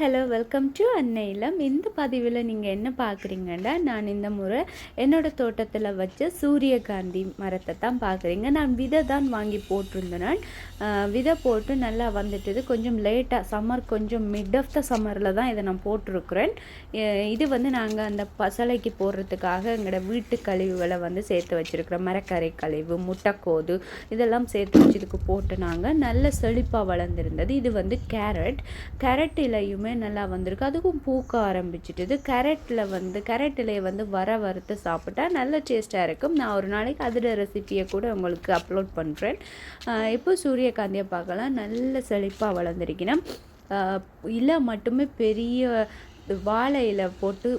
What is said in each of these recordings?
Hello welcome to அன்னையிலம் இந்த பதிவில் நீங்கள் என்ன பார்க்குறீங்கன்னா நான் இந்த முறை என்னோடய தோட்டத்தில் வச்ச சூரியகாந்தி மரத்தை தான் பார்க்குறீங்க நான் விதை தான் வாங்கி போட்டிருந்தேன் நான் விதை போட்டு நல்லா வந்துட்டது. கொஞ்சம் லேட்டாக சம்மர் கொஞ்சம் மிட் ஆஃப் த சம்மரில் தான் இதை நான் போட்டிருக்கிறேன். இது வந்து நாங்கள் அந்த பசலைக்கு போடுறதுக்காக எங்களோட வீட்டு கழிவுகளை வந்து சேர்த்து வச்சுருக்கிறோம் மரக்கரை கழிவு முட்டைக்கோது இதெல்லாம் சேர்த்து வச்சு இதுக்கு போட்டு நாங்கள் நல்ல செழிப்பாக வளர்ந்துருந்தது. இது வந்து கேரட். கேரட் இலையுமே நல்லா வந்திருக்கு. அதுக்கும் பூக்க ஆரம்பிச்சிட்டுது. கேரட்டில் வந்து கேரட் இலையை வந்து வர வறுத்து சாப்பிட்டா நல்ல டேஸ்ட்டாக இருக்கும். நான் ஒரு நாளைக்கு அதோட ரெசிபியை கூட உங்களுக்கு அப்லோட் பண்ணுறேன் இப்போ சூரியகாந்தியை பார்க்கலாம். நல்ல செழிப்பாக வளர்ந்துருக்கணும். இலை மட்டுமே பெரிய வாழை இலை போட்டு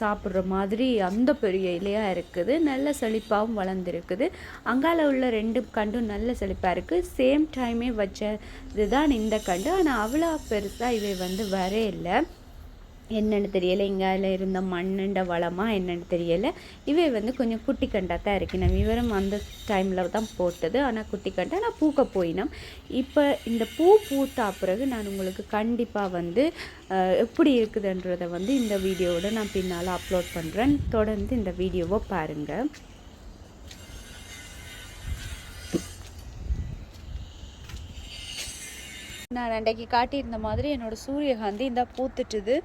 சாப்பிட்ற மாதிரி அந்த பெரிய இலையாக இருக்குது. நல்ல செழிப்பாகவும் வளர்ந்துருக்குது. அங்கால உள்ள ரெண்டு கண்டும் நல்ல செழிப்பாக இருக்குது சேம் டைமே வச்ச இதுதான் இந்த கண்டு. ஆனால் அவ்வளோ பெருசாக இவை வந்து வரையில்லை என்னன்னு இங்கே அதில் இருந்த மண்ணுண்ட வளமா என்னென்னு தெரியலை. இவை வந்து கொஞ்சம் குட்டி கண்டாக தான் இருக்கு நம்ம அந்த டைமில் தான் போட்டது. ஆனால் குட்டி கண்டா நான் பூக்க போயினோம். இப்போ இந்த பூ பூத்தா பிறகு நான் உங்களுக்கு கண்டிப்பாக வந்து எப்படி இருக்குதுன்றதை வந்து இந்த வீடியோவோட நான் பின்னால் அப்லோட் பண்ணுறேன் தொடர்ந்து இந்த வீடியோவை பாருங்கள் நான் அன்றைக்கு காட்டியிருந்த மாதிரி என்னோட சூரியகாந்தி இந்த பூத்துட்டுது.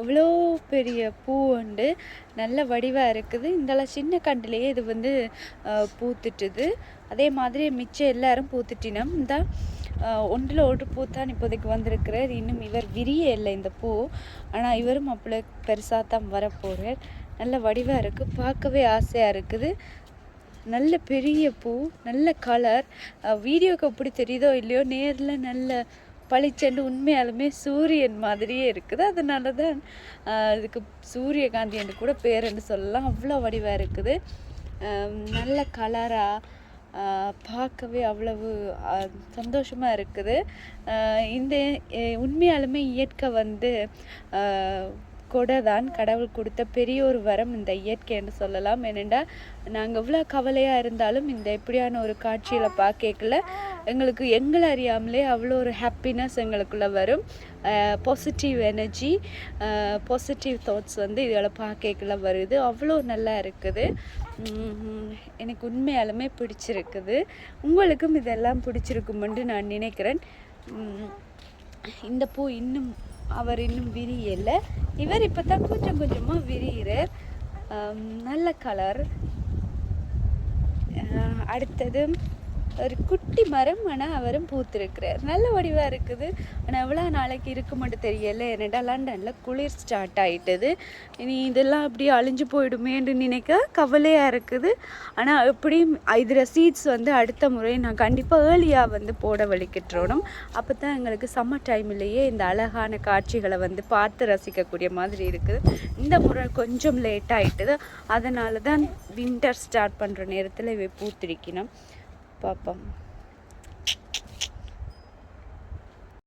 இவ்வளோ பெரிய பூ உண்டு. நல்ல வடிவாக இருக்குது. இந்த சின்ன கண்டுலேயே இது வந்து பூத்துட்டுது. அதே மாதிரி மிச்சம் எல்லாரும் பூத்துட்டினோம். இந்த ஒன்றில் ஒரு பூ தான் இப்போதைக்கு வந்திருக்கிறார். இன்னும் இவர் விரிய இல்லை இந்த பூ. ஆனால் இவரும் அப்பள பெருசாக தான் வரப்போகிறார் நல்ல வடிவாக இருக்குது பார்க்கவே ஆசையாக இருக்குது. நல்ல பெரிய பூ. நல்ல கலர் வீடியோக்கு எப்படி தெரியுதோ இல்லையோ நேரில் நல்ல பளிச்செண்டு உண்மையாலுமே சூரியன் மாதிரியே இருக்குது. அதனால தான் அதுக்கு இதுக்கு சூரியகாந்தி என்று கூட பேருன்னு சொல்லலாம். அவ்வளோ வடிவாக இருக்குது. நல்ல கலராக பார்க்கவே அவ்வளவு சந்தோஷமாக இருக்குது. இந்த உண்மையாலுமே இயற்கை வந்து கொடை தான் கடவுள் கொடுத்த பெரிய ஒரு வரம் இந்த இயற்கைன்னு சொல்லலாம். ஏனென்றால் நாங்கள் எவ்வளோ கவலையாக இருந்தாலும் இந்த எப்படியான ஒரு காட்சியில் பார்க்கல எங்களுக்கு எங்களை அறியாமலே அவ்வளோ ஒரு ஹாப்பினஸ் எங்களுக்குள்ளே வரும். பாசிட்டிவ் எனர்ஜி பாசிட்டிவ் தாட்ஸ் வந்து இதில் பார்க்கல வருது. அவ்வளோ நல்லா இருக்குது. எனக்கு உண்மையாலுமே பிடிச்சிருக்குது. உங்களுக்கும் இதெல்லாம் பிடிச்சிருக்குமென்று நான் நினைக்கிறேன். இந்த பூ இன்னும் அவர் இன்னும் விரியலை. இவர் இப்போ தான் கொஞ்சம் கொஞ்சமாக விரிகிறார் நல்ல கலர் அடுத்தது ஒரு குட்டி மரம் ஆனால் அவரும் பூத்திருக்கிறார். நல்ல வடிவாக இருக்குது. ஆனால் எவ்வளோ நாளைக்கு இருக்க மட்டும் தெரியல. என்னடா லண்டனில் குளிர் ஸ்டார்ட் ஆகிட்டது இனி இதெல்லாம் அப்படியே அழிஞ்சு போயிடுமேன்னு நினைக்க கவலையாக இருக்குது. ஆனால் எப்படியும் இதில் சீட்ஸ் வந்து அடுத்த முறை நான் கண்டிப்பாக ஏர்லியாக வந்து போட வலிக்கிட்டுறோம் அப்போ தான் எங்களுக்கு சம்மர் டைம்லேயே இந்த அழகான காட்சிகளை வந்து பார்த்து ரசிக்கக்கூடிய மாதிரி இருக்குது. இந்த முறை கொஞ்சம் லேட் ஆகிட்டுது அதனால தான் வின்டர் ஸ்டார்ட் பண்ணுற நேரத்தில் இவை பூத்திருக்கணும் 爸爸妈。